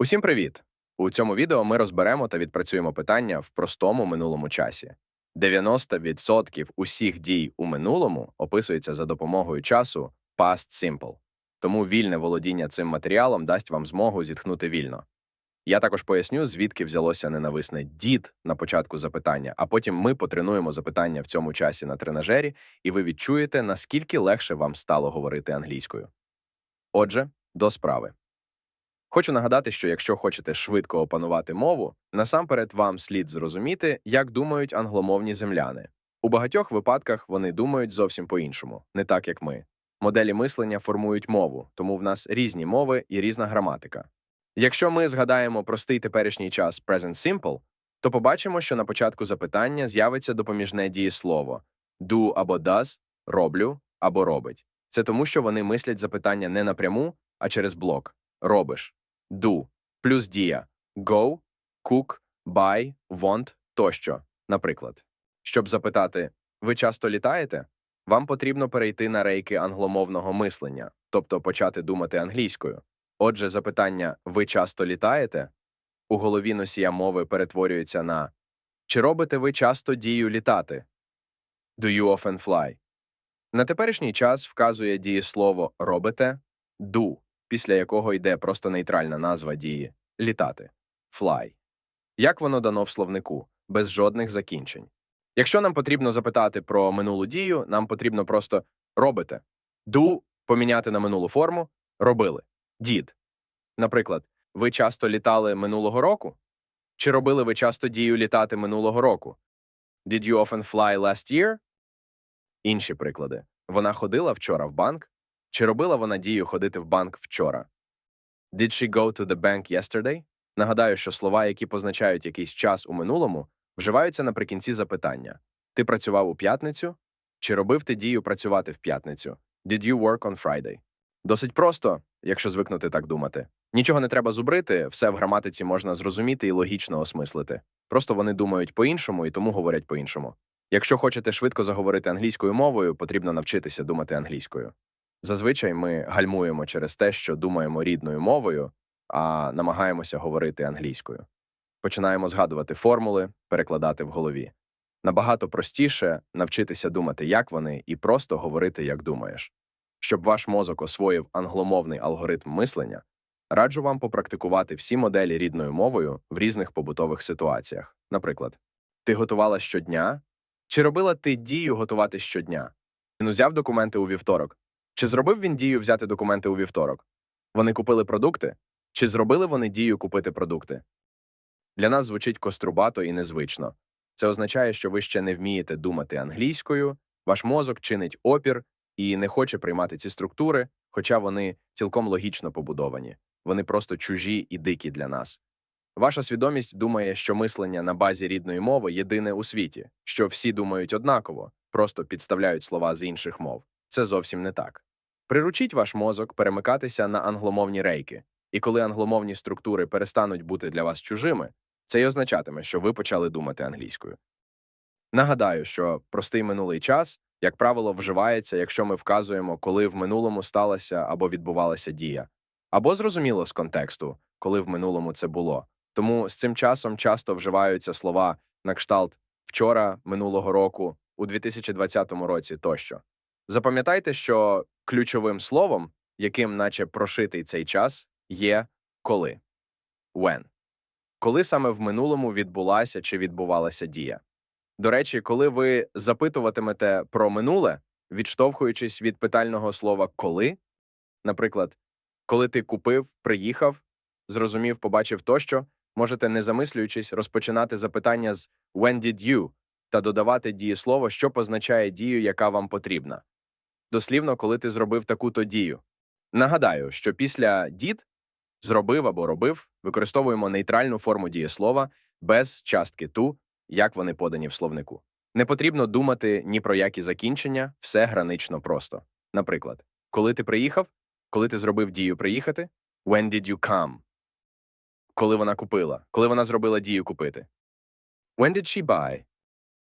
Усім привіт! У цьому відео ми розберемо та відпрацюємо питання в простому минулому часі. 90% усіх дій у минулому описується за допомогою часу past simple. Тому вільне володіння цим матеріалом дасть вам змогу зітхнути вільно. Я також поясню, звідки взялося ненависне дід на початку запитання, а потім ми потренуємо запитання в цьому часі на тренажері, і ви відчуєте, наскільки легше вам стало говорити англійською. Отже, до справи. Хочу нагадати, що якщо хочете швидко опанувати мову, насамперед вам слід зрозуміти, як думають англомовні земляни. У багатьох випадках вони думають зовсім по-іншому, не так як ми. Моделі мислення формують мову, тому в нас різні мови і різна граматика. Якщо ми згадаємо простий теперішній час present simple, то побачимо, що на початку запитання з'явиться допоміжне дієслово do або does, роблю або робить. Це тому, що вони мислять запитання не напряму, а через блок робиш do плюс дія go, cook, buy, want тощо. Наприклад, щоб запитати ви часто літаєте, вам потрібно перейти на рейки англомовного мислення, тобто почати думати англійською. Отже, запитання ви часто літаєте у голові носія мови перетворюється на чи робите ви часто дію літати? Do you often fly? На теперішній час вказує дієслово робите do, після якого йде просто нейтральна назва дії літати fly. Як воно дано в словнику, без жодних закінчень. Якщо нам потрібно запитати про минулу дію, нам потрібно просто робите. Do поміняти на минулу форму робили. Did. Наприклад, ви часто літали минулого року? Чи робили ви часто дію літати минулого року? Did you often fly last year? Інші приклади. Вона ходила вчора в банк? Чи робила вона дію ходити в банк вчора? Did she go to the bank yesterday? Нагадаю, що слова, які позначають якийсь час у минулому, вживаються наприкінці запитання. Ти працював у п'ятницю? Чи робив ти дію працювати в п'ятницю? Did you work on Friday? Досить просто, якщо звикнути так думати. Нічого не треба зубрити, все в граматиці можна зрозуміти і логічно осмислити. Просто вони думають по-іншому і тому говорять по-іншому. Якщо хочете швидко заговорити англійською мовою, потрібно навчитися думати англійською. Зазвичай ми гальмуємо через те, що думаємо рідною мовою, а намагаємося говорити англійською. Починаємо згадувати формули, перекладати в голові. Набагато простіше навчитися думати, як вони, і просто говорити, як думаєш. Щоб ваш мозок освоїв англомовний алгоритм мислення, раджу вам попрактикувати всі моделі рідною мовою в різних побутових ситуаціях. Наприклад, ти готувала щодня? Чи робила ти дію готувати щодня? Він узяв документи у вівторок. Чи зробив він дію взяти документи у вівторок? Вони купили продукти? Чи зробили вони дію купити продукти? Для нас звучить кострубато і незвично. Це означає, що ви ще не вмієте думати англійською, ваш мозок чинить опір і не хоче приймати ці структури, хоча вони цілком логічно побудовані, вони просто чужі і дикі для нас. Ваша свідомість думає, що мислення на базі рідної мови єдине у світі, що всі думають однаково, просто підставляють слова з інших мов. Це зовсім не так. Приручіть ваш мозок перемикатися на англомовні рейки, і коли англомовні структури перестануть бути для вас чужими, це й означатиме, що ви почали думати англійською. Нагадаю, що простий минулий час, як правило, вживається, якщо ми вказуємо, коли в минулому сталася або відбувалася дія, або зрозуміло з контексту, коли в минулому це було. Тому з цим часом часто вживаються слова на кшталт вчора, минулого року, у 2020 році тощо. Запам'ятайте, що ключовим словом, яким наче прошитий цей час, є коли when. Коли саме в минулому відбулася чи відбувалася дія. До речі, коли ви запитуватимете про минуле, відштовхуючись від питального слова коли, наприклад, коли ти купив, приїхав, зрозумів, побачив тощо, можете, не замислюючись, розпочинати запитання з when did you та додавати дієслово, що позначає дію, яка вам потрібна. Дослівно, коли ти зробив таку-то дію. Нагадаю, що після did зробив або робив використовуємо нейтральну форму дієслова без частки ту, як вони подані в словнику. Не потрібно думати ні про які закінчення, все гранично просто. Наприклад, коли ти приїхав, коли ти зробив дію приїхати, when did you come? Коли вона купила, коли вона зробила дію купити. When did she buy?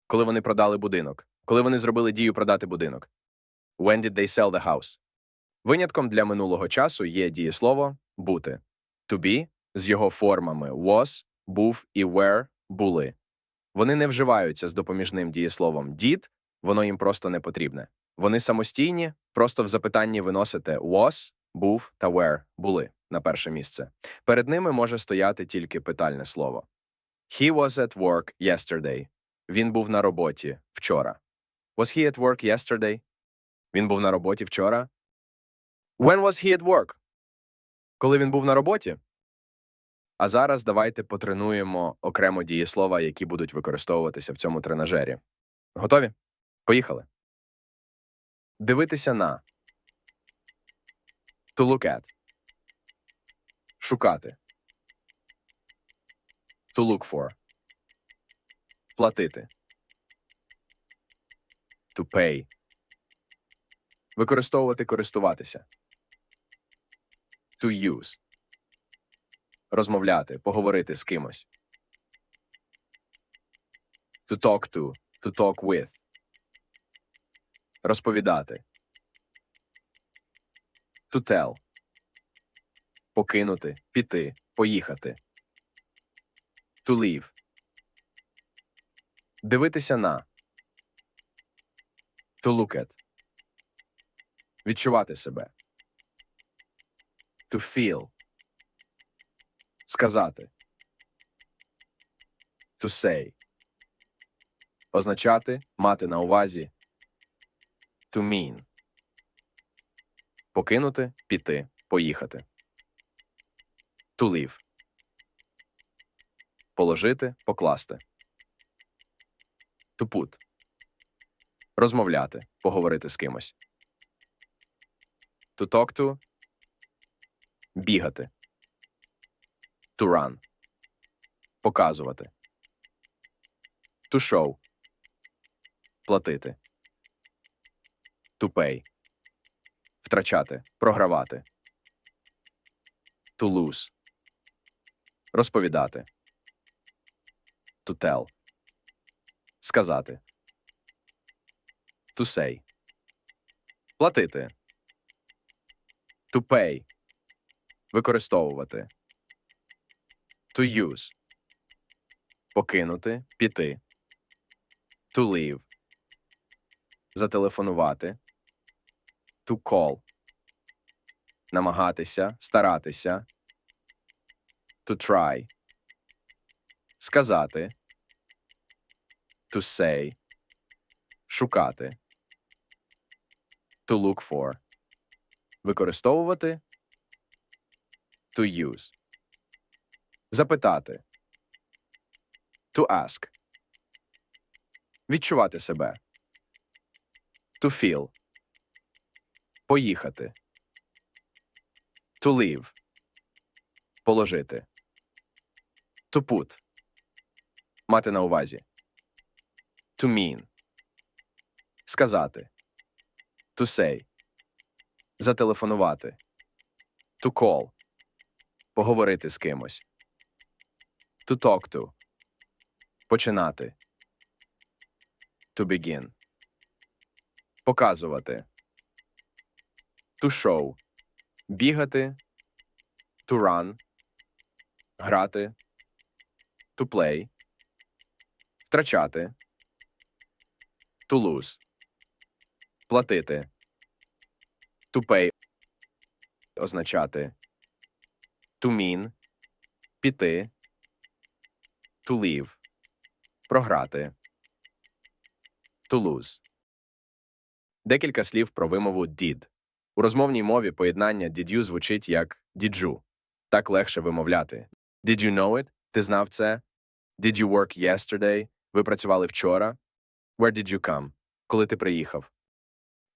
Коли вони продали будинок, коли вони зробили дію продати будинок. When did they sell the house? Винятком для минулого часу є дієслово бути to be з його формами was, був і were були. Вони не вживаються з допоміжним дієсловом did, воно їм просто не потрібне. Вони самостійні, просто в запитанні виносите was, був та were були на перше місце. Перед ними може стояти тільки питальне слово. He was at work yesterday. Він був на роботі вчора. Was he at work yesterday? Він був на роботі вчора. When was he at work? Коли він був на роботі? А зараз давайте потренуємо окремо дієслова, які будуть використовуватися в цьому тренажері. Готові? Поїхали. Дивитися на. To look at. Шукати. To look for. Платити. To pay. Використовувати користуватися. To use. Розмовляти, поговорити з кимось. To talk to. To talk with. Розповідати. To tell. Покинути, піти, поїхати. To leave. Дивитися на. To look at. Відчувати себе. To feel. Сказати. To say. Означати, мати на увазі. To mean. Покинути, піти, поїхати. To leave. Положити, покласти. To put. Розмовляти, поговорити з кимось. To talk to. Бігати. To run. Показувати. To show. Платити. To pay. Втрачати. Програвати. To lose. Розповідати. To tell. Сказати. To say. Платити. To pay. Використовувати. To use. Покинути. Піти. To leave. Зателефонувати. To call. Намагатися. Старатися. To try. Сказати. To say. Шукати. To look for. Використовувати. To use. Запитати. To ask. Відчувати себе. To feel. Поїхати. To leave. Положити. To put. Мати на увазі. To mean. Сказати. To say. Зателефонувати. To call. Поговорити з кимось. To talk to. Починати. To begin. Показувати. To show. Бігати. To run. Грати. To play. Втрачати. To lose. Платити. To pay. Означати. To mean. Піти. To leave. Програти. To lose. Декілька слів про вимову did. У розмовній мові поєднання did you звучить як діджу. Так легше вимовляти. Did you know it? Ти знав це? Did you work yesterday? Ви працювали вчора? Where did you come? Коли ти приїхав?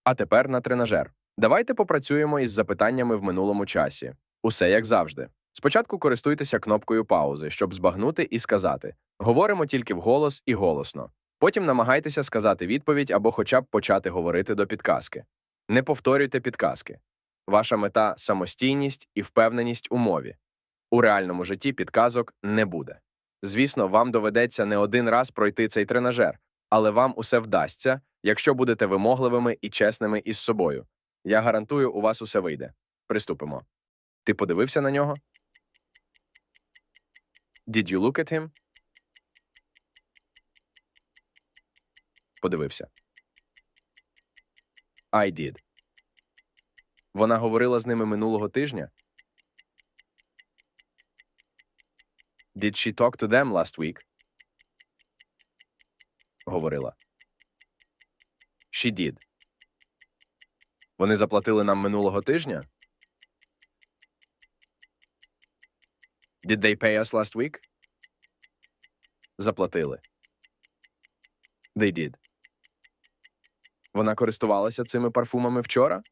А тепер на тренажер. Давайте попрацюємо із запитаннями в минулому часі. Усе як завжди. Спочатку користуйтеся кнопкою паузи, щоб збагнути і сказати. Говоримо тільки вголос і голосно. Потім намагайтеся сказати відповідь або хоча б почати говорити до підказки. Не повторюйте підказки. Ваша мета самостійність і впевненість у мові. У реальному житті підказок не буде. Звісно, вам доведеться не один раз пройти цей тренажер, але вам усе вдасться, якщо будете вимогливими і чесними із собою. Я гарантую, у вас усе вийде. Приступимо. Ти подивився на нього? Did you look at him? Подивився. I did. Вона говорила з ними минулого тижня. Did she talk to them last week? Говорила. She did. Вони заплатили нам минулого тижня? Did they pay us last week? Заплатили. They did. Вона користувалася цими парфумами вчора?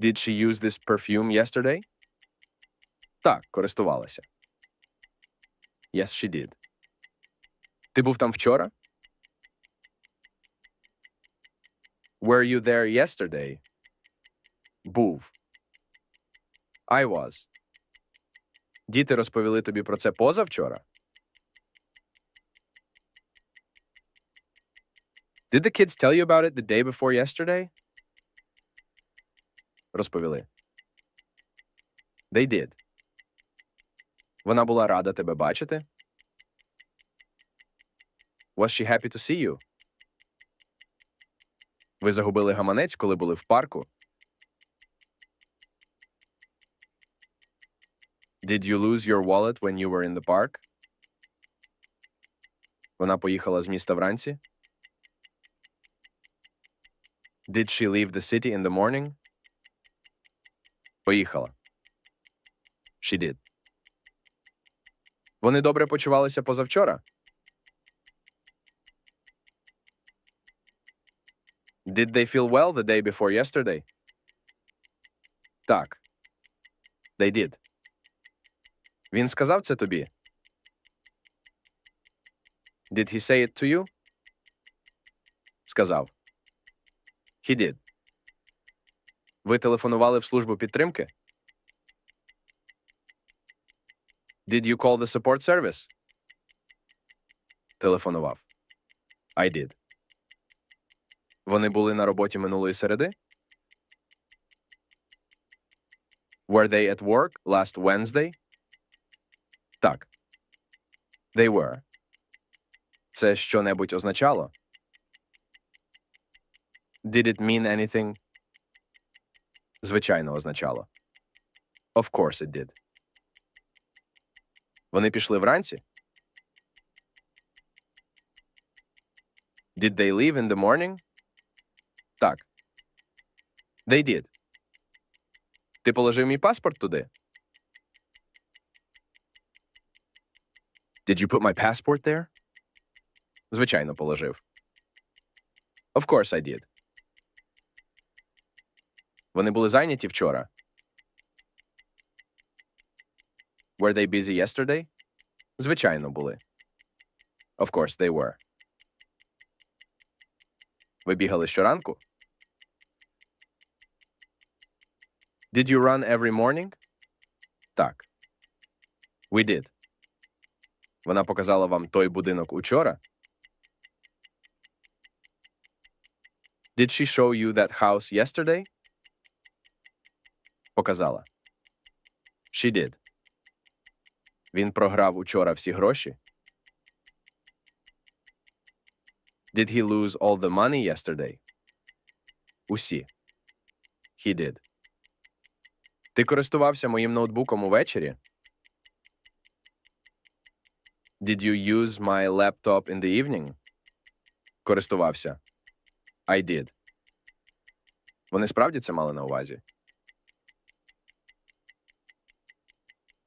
Did she use this perfume yesterday? Так, користувалася. Yes, she did. Ти був там вчора? Were you there yesterday? Був. I was. Діти розповіли тобі про це позавчора? Did the kids tell you about it the day before yesterday? Розповіли. They did. Вона була рада тебе бачити. Was she happy to see you? Ви загубили гаманець, коли були в парку. Did you lose your wallet when you were in the park? Вона поїхала з міста вранці. Did she leave the city in the morning? Поїхала. She did. Вони добре почувалися позавчора. Did they feel well the day before yesterday? Так. They did. Він сказав це тобі? Did he say it to you? Сказав. He did. Ви телефонували в службу підтримки? Did you call the support service? Телефонував. I did. Вони були на роботі минулої середи? Were they at work last Wednesday? Так. They were. Це що-небудь означало? Did it mean anything? Звичайно, означало. Of course it did. Вони пішли вранці? Did they leave in the morning? Так. They did. Ти положив мій паспорт туди? Did you put my passport there? Звичайно, положив. Of course I did. Вони були зайняті вчора. Were they busy yesterday? Звичайно, були. Of course they were. Ви бігали щоранку? Did you run every morning? Так. We did. Вона показала вам той будинок учора? Did she show you that house yesterday? Показала. She did. Він програв учора всі гроші? Did he lose all the money yesterday? Усі. He did. Ти користувався моїм ноутбуком увечері? Did you use my laptop in the evening? Користувався. I did. Вони справді це мали на увазі?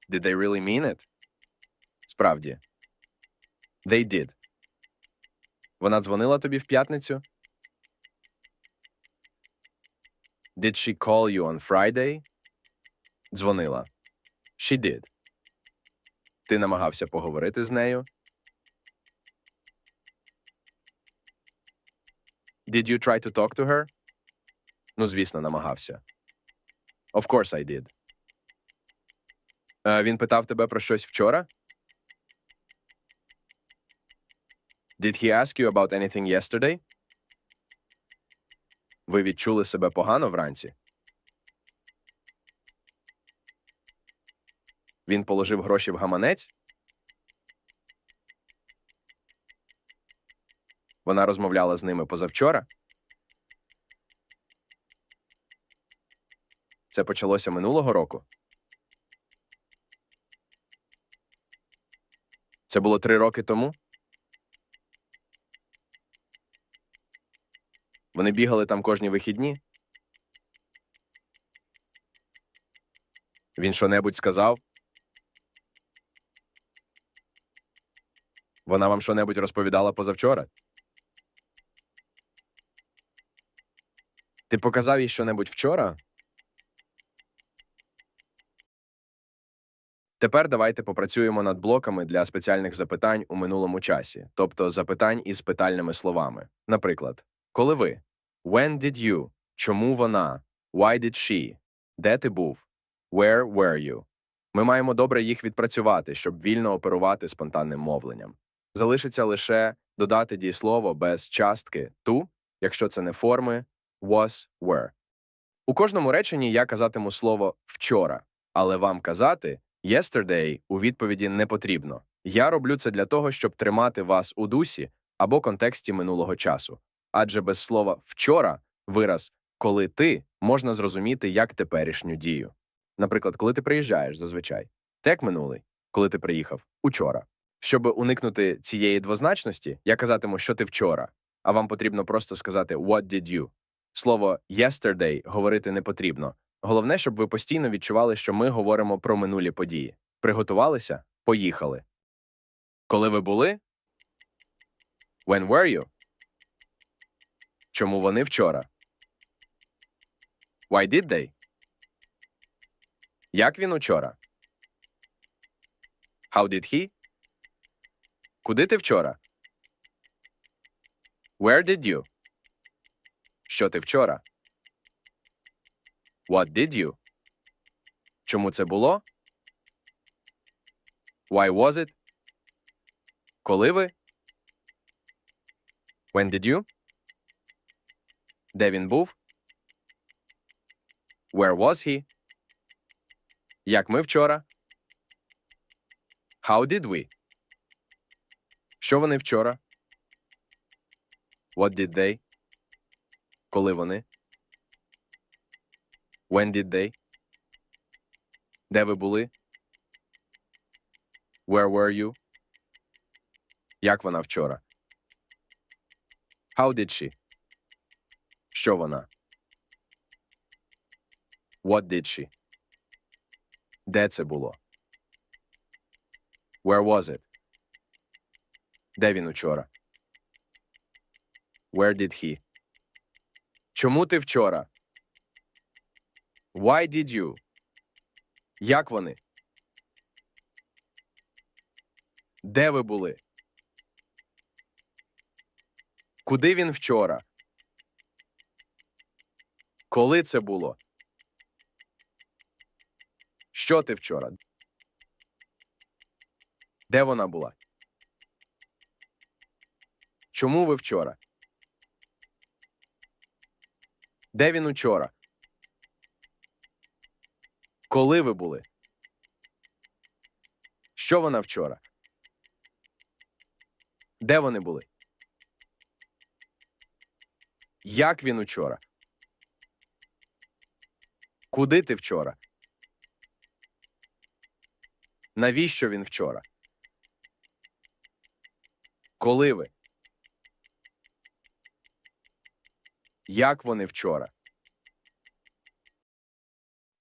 Did they really mean it? Справді. They did. Вона дзвонила тобі в п'ятницю? Did she call you on Friday? Дзвонила. She did. Ти намагався поговорити з нею? Did you try to talk to her? Ну, звісно, намагався. Of course I did. Е, він питав тебе про щось вчора? Did he ask you about anything yesterday? Ви відчули себе погано вранці? Він положив гроші в гаманець? Вона розмовляла з ними позавчора? Це почалося минулого року. Це було три роки тому. Вони бігали там кожні вихідні. Він що-небудь сказав? Вона вам що-небудь розповідала позавчора? Ти показав їй що-небудь вчора? Тепер давайте попрацюємо над блоками для спеціальних запитань у минулому часі, тобто запитань із питальними словами. Наприклад, коли ви When did you? Чому вона? Why did she? Де ти був? Where were you? Ми маємо добре їх відпрацювати, щоб вільно оперувати спонтанним мовленням. Залишиться лише додати дієслово без частки ту, якщо це не форми was, were. У кожному реченні я казатиму слово вчора, але вам казати yesterday у відповіді не потрібно. Я роблю це для того, щоб тримати вас у дусі або контексті минулого часу. Адже без слова вчора вираз коли ти можна зрозуміти як теперішню дію. Наприклад, коли ти приїжджаєш зазвичай, так минулий, коли ти приїхав учора. Щоб уникнути цієї двозначності, я казатиму, що ти вчора, а вам потрібно просто сказати what did you. Слово yesterday говорити не потрібно. Головне, щоб ви постійно відчували, що ми говоримо про минулі події. Приготувалися? Поїхали. Коли ви були? When were you? Чому вони вчора? Why did they? Як він учора? How did he? Куди ти вчора? Where did you? Що ти вчора? What did you? Чому це було? Why was it? Коли ви? When did you? Де він був? Where was he? Як ми вчора? How did we? Що вони вчора? What did they? Коли вони? When did they? Де ви були? Where were you? Як вона вчора? How did she? Що вона? What did she? Де це було? Where was it? Де він учора? Where did he? Чому ти вчора? Why did you? Як вони? Де ви були? Куди він вчора? Коли це було? Що ти вчора? Де вона була? Чому ви вчора? Де він учора? Коли ви були? Що вона вчора? Де вони були? Як він учора? Куди ти вчора? Навіщо він вчора? Коли ви? Як вони вчора?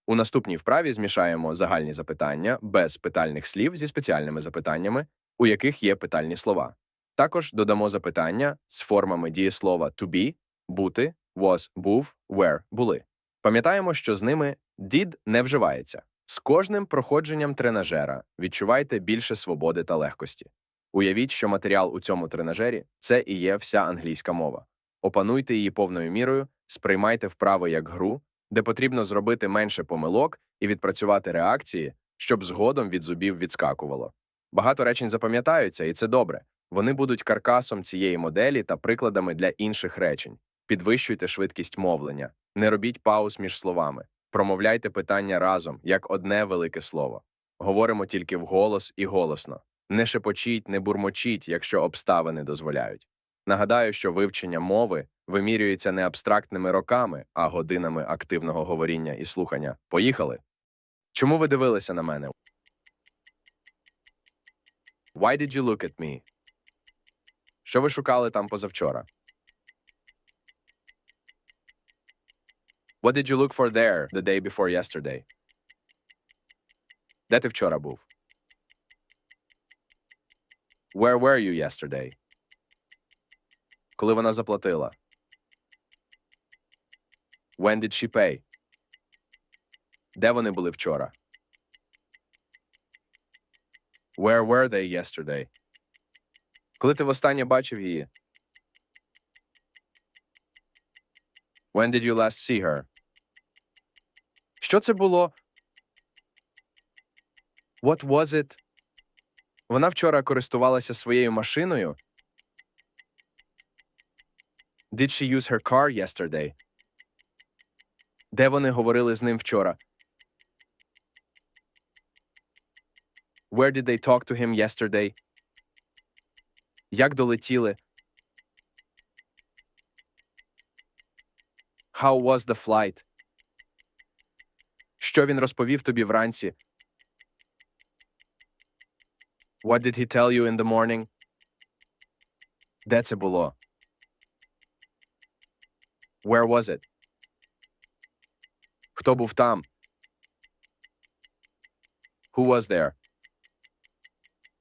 У наступній вправі змішаємо загальні запитання без питальних слів зі спеціальними запитаннями, у яких є питальні слова. Також додамо запитання з формами дієслова to be, бути, was, був, were, були. Пам'ятаємо, що з ними did не вживається. З кожним проходженням тренажера відчувайте більше свободи та легкості. Уявіть, що матеріал у цьому тренажері це і є вся англійська мова. Опануйте її повною мірою, сприймайте вправи як гру, де потрібно зробити менше помилок і відпрацювати реакції, щоб згодом від зубів відскакувало. Багато речень запам'ятаються, і це добре. Вони будуть каркасом цієї моделі та прикладами для інших речень. Підвищуйте швидкість мовлення, не робіть пауз між словами, промовляйте питання разом як одне велике слово. Говоримо тільки вголос і голосно. Не шепочіть, не бурмочіть, якщо обставини дозволяють. Нагадаю, що вивчення мови вимірюється не абстрактними роками, а годинами активного говоріння і слухання. Поїхали. Чому ви дивилися на мене? Why did you look at me? Що ви шукали там позавчора? What did you look for there the day before yesterday? Де ти вчора був? Where were you yesterday? Коли вона заплатила? When did she pay? Де вони були вчора? Where were they yesterday? Коли ти востаннє бачив її? When did you last see her? Що це було? What was it? Вона вчора користувалася своєю машиною. Did she use her car yesterday? Де вони говорили з ним вчора? Where did they talk to him yesterday? Як долетіли? How was the flight? Що він розповів тобі вранці? What did he tell you in the morning? Де це було? Where was it? Хто був там? Who was there?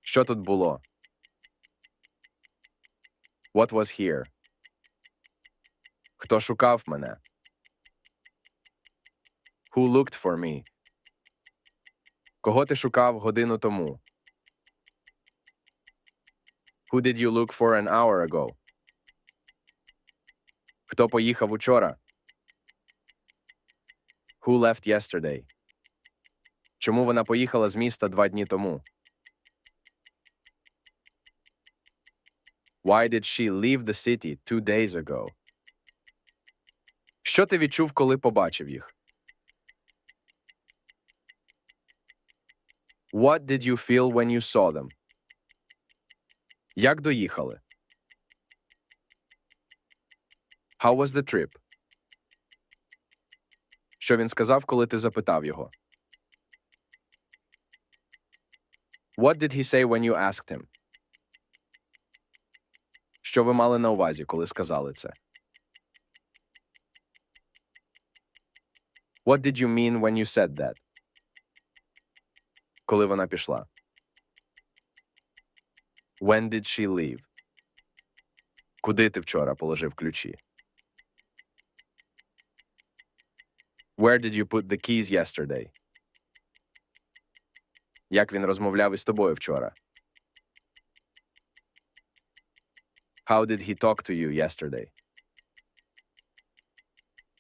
Що тут було? What was here? Хто шукав мене? Who looked for me? Кого ти шукав годину тому? Who did you look for an hour ago? Хто поїхав учора? Who left yesterday? Чому вона поїхала з міста два дні тому? Why did she leave the city two days ago? Що ти відчув, коли побачив їх? What did you feel when you saw them? Як доїхали? How was the trip? Що він сказав, коли ти запитав його? What did he say when you asked him? Що ви мали на увазі, коли сказали це? What did you mean when you said that? Коли вона пішла? When did she leave? Куди ти вчора положив ключі? Where did you put the keys yesterday? Як він розмовляв із тобою вчора? How did he talk to you yesterday?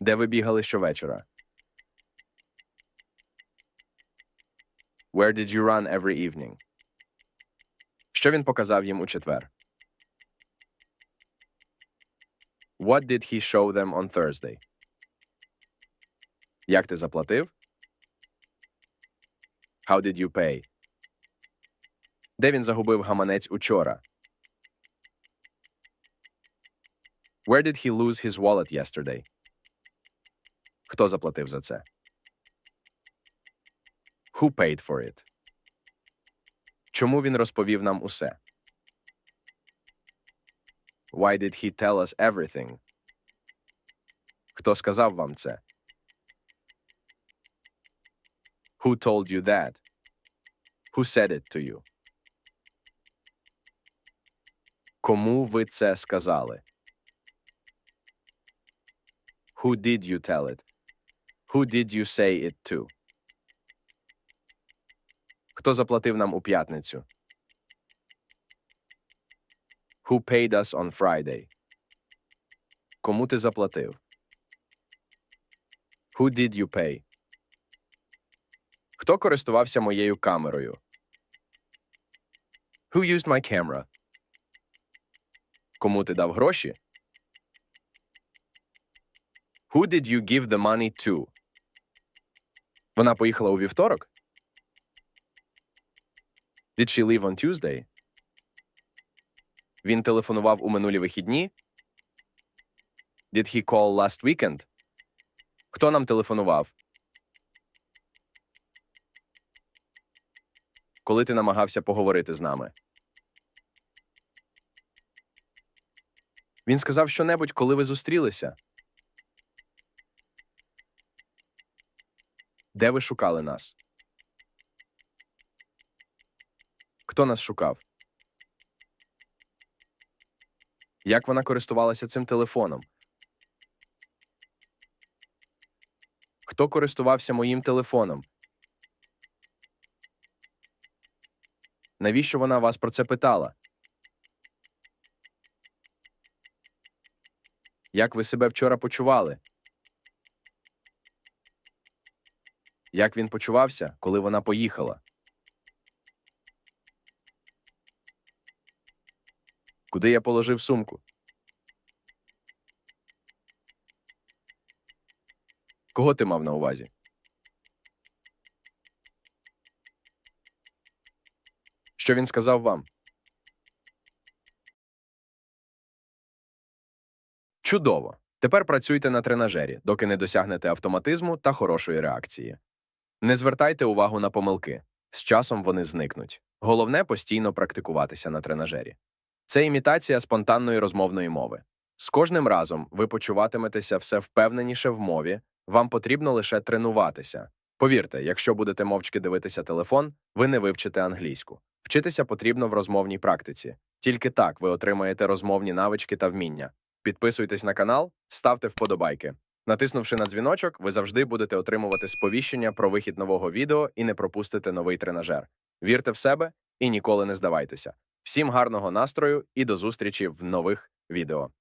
Де ви бігали щовечора? Where did you run every evening? Що він показав їм у четвер? What did he show them on Thursday? Як ти заплатив? How did you pay? Де він загубив гаманець учора? Where did he lose his wallet yesterday? Хто заплатив за це? Who paid for it? Чому він розповів нам усе? Why did he tell us everything? Хто сказав вам це? Who told you that? Who said it to you? Кому ви це сказали? Who did you tell it? Who did you say it to? Хто заплатив нам у п'ятницю? Who paid us on Friday? Кому ти заплатив? Who did you pay? Хто користувався моєю камерою? Who used my camera? Кому ти дав гроші? Who did you give the money to? Вона поїхала у вівторок? Did she leave on Tuesday? Він телефонував у минулі вихідні? Did he call last weekend? Хто нам телефонував? Коли ти намагався поговорити з нами? Він сказав щонебудь, коли ви зустрілися. Де ви шукали нас? Хто нас шукав? Як вона користувалася цим телефоном? Хто користувався моїм телефоном? Навіщо вона вас про це питала? Як ви себе вчора почували? Як він почувався, коли вона поїхала? Куди я положив сумку? Кого ти мав на увазі? Що він сказав вам? Чудово. Тепер працюйте на тренажері, доки не досягнете автоматизму та хорошої реакції. Не звертайте увагу на помилки. З часом вони зникнуть. Головне постійно практикуватися на тренажері. Це імітація спонтанної розмовної мови. З кожним разом ви почуватиметеся все впевненіше в мові, вам потрібно лише тренуватися. Повірте, якщо будете мовчки дивитися телефон, ви не вивчите англійську. Вчитися потрібно в розмовній практиці. Тільки так ви отримаєте розмовні навички та вміння. Підписуйтесь на канал, ставте вподобайки. Натиснувши на дзвіночок, ви завжди будете отримувати сповіщення про вихід нового відео і не пропустите новий тренажер. Вірте в себе і ніколи не здавайтеся. Всім гарного настрою і до зустрічі в нових відео.